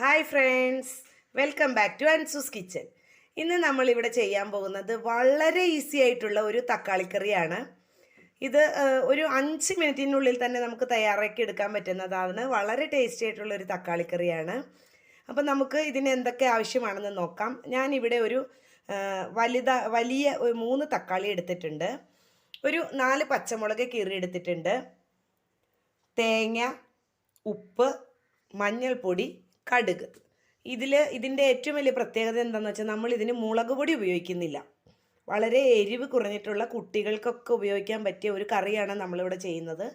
Hi friends welcome back to Ansu's kitchen ഇന്ന് നമ്മളിവിടെ ചെയ്യാൻ പോകുന്നത് വളരെ ഈസി ആയിട്ടുള്ള ഒരു തക്കാളിക്കറിയാണ്. ഇത് ഒരു അഞ്ച് മിനിറ്റിനുള്ളിൽ തന്നെ നമുക്ക് തയ്യാറാക്കി എടുക്കാൻ പറ്റുന്നതാണ്. വളരെ ടേസ്റ്റി ആയിട്ടുള്ള ഒരു തക്കാളിക്കറിയാണ്. അപ്പോൾ നമുക്ക് ഇതിന് എന്തൊക്കെ ആവശ്യമാണെന്ന് നോക്കാം. ഞാനിവിടെ ഒരു വലുത വലിയ മൂന്ന് തക്കാളി എടുത്തിട്ടുണ്ട്. ഒരു നാല് പച്ചമുളക് കീറി എടുത്തിട്ടുണ്ട്. തേങ്ങ ഉപ്പ് മഞ്ഞൾപ്പൊടി കടുക്. ഇതിൽ ഇതിന്റെ ഏറ്റവും വലിയ പ്രത്യേകത എന്താണെന്ന് വെച്ചാൽ നമ്മൾ ഇതിന് മുളക് പൊടി ഉപയോഗിക്കുന്നില്ല. വളരെ എരിവ് കുറഞ്ഞിട്ടുള്ള കുട്ടികൾക്കൊക്കെ ഉപയോഗിക്കാൻ പറ്റിയ ഒരു കറിയാണ് നമ്മളിവിടെ ചെയ്യുന്നത്.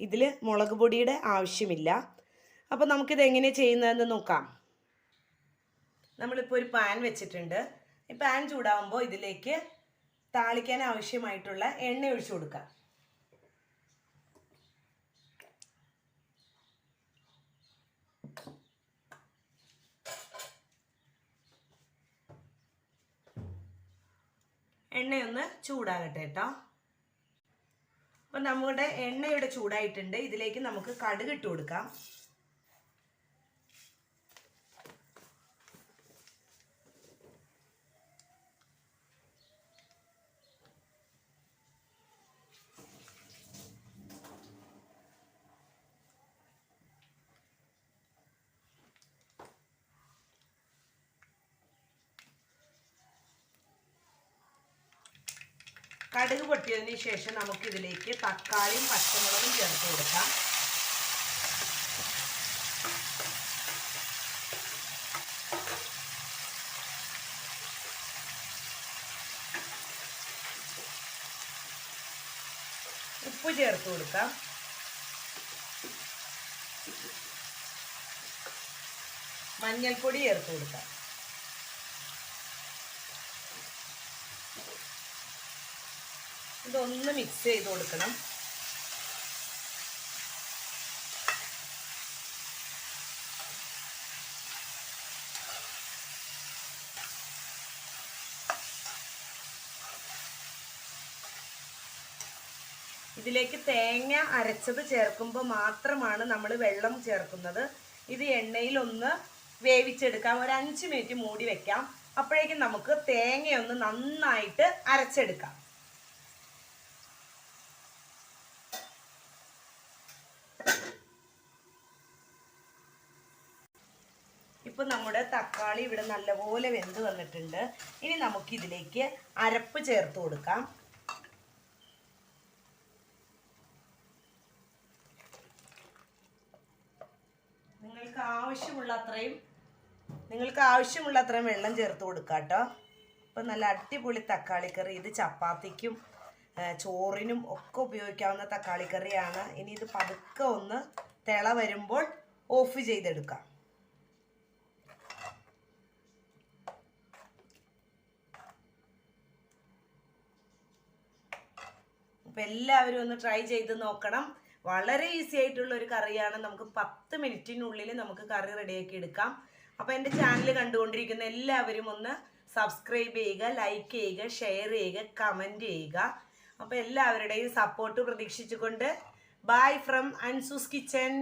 ഇതിൽ മുളക് പൊടിയുടെ ആവശ്യമില്ല. അപ്പോൾ നമുക്കിത് എങ്ങനെയാണ് ചെയ്യുന്നതെന്ന് നോക്കാം. നമ്മളിപ്പോൾ ഒരു പാൻ വെച്ചിട്ടുണ്ട്. ഈ പാൻ ചൂടാവുമ്പോൾ ഇതിലേക്ക് താളിക്കാൻ ആവശ്യമായിട്ടുള്ള എണ്ണ ഒഴിച്ചു കൊടുക്കാം. എണ്ണയൊന്ന് ചൂടാകട്ടെ കേട്ടോ അപ്പം നമ്മുടെ എണ്ണ ഇവിടെ ചൂടായിട്ടുണ്ട്. ഇതിലേക്ക് നമുക്ക് കടുക് ഇട്ട് കൊടുക്കാം. കടുക് പൊട്ടിയതിന് ശേഷം നമുക്ക് ഇതിലേക്ക് തക്കാളിയും പച്ചമുളകും ചേർത്ത് കൊടുക്കാം. ഉപ്പ് ചേർത്ത് കൊടുക്കാം. മഞ്ഞൾപ്പൊടി ചേർത്ത് കൊടുക്കാം. ഇതൊന്ന് മിക്സ് ചെയ്ത് കൊടുക്കണം. ഇതിലേക്ക് തേങ്ങ അരച്ചത് ചേർക്കുമ്പോൾ മാത്രമാണ് നമ്മൾ വെള്ളം ചേർക്കുന്നത്. ഇത് എണ്ണയിലൊന്ന് വേവിച്ചെടുക്കാം. ഒരു അഞ്ച് മിനിറ്റ് മൂടി വെക്കാം. അപ്പോഴേക്കും നമുക്ക് തേങ്ങയൊന്ന് നന്നായിട്ട് അരച്ചെടുക്കാം. ഇപ്പൊ നമ്മുടെ തക്കാളി ഇവിടെ നല്ലപോലെ വെന്ത് വന്നിട്ടുണ്ട്. ഇനി നമുക്ക് ഇതിലേക്ക് അരപ്പ് ചേർത്ത് കൊടുക്കാം. നിങ്ങൾക്ക് ആവശ്യമുള്ള അത്രയും നിങ്ങൾക്ക് ആവശ്യമുള്ള അത്രയും വെള്ളം ചേർത്ത് കൊടുക്കാം കേട്ടോ. ഇപ്പം നല്ല അടിപൊളി തക്കാളിക്കറി ഇത് ചപ്പാത്തിക്കും ചോറിനും ഒക്കെ ഉപയോഗിക്കാവുന്ന തക്കാളിക്കറിയാണ് ഇനി ഇത് പതുക്കെ ഒന്ന് തിള വരുമ്പോൾ ഓഫ് ചെയ്തെടുക്കാം. അപ്പം എല്ലാവരും ഒന്ന് ട്രൈ ചെയ്ത് നോക്കണം. വളരെ ഈസി ആയിട്ടുള്ള ഒരു കറിയാണ്. നമുക്ക് പത്ത് മിനിറ്റിനുള്ളിൽ നമുക്ക് കറി റെഡിയാക്കി എടുക്കാം. അപ്പോൾ എന്റെ ചാനൽ കണ്ടുകൊണ്ടിരിക്കുന്ന എല്ലാവരും ഒന്ന് സബ്സ്ക്രൈബ് ചെയ്യുക ലൈക്ക് ചെയ്യുക ഷെയർ ചെയ്യുക കമന്റ് ചെയ്യുക. അപ്പോൾ എല്ലാവരുടെയും സപ്പോർട്ട് പ്രതീക്ഷിച്ചുകൊണ്ട് ബൈ ഫ്രം അൻസൂസ് കിച്ചൻ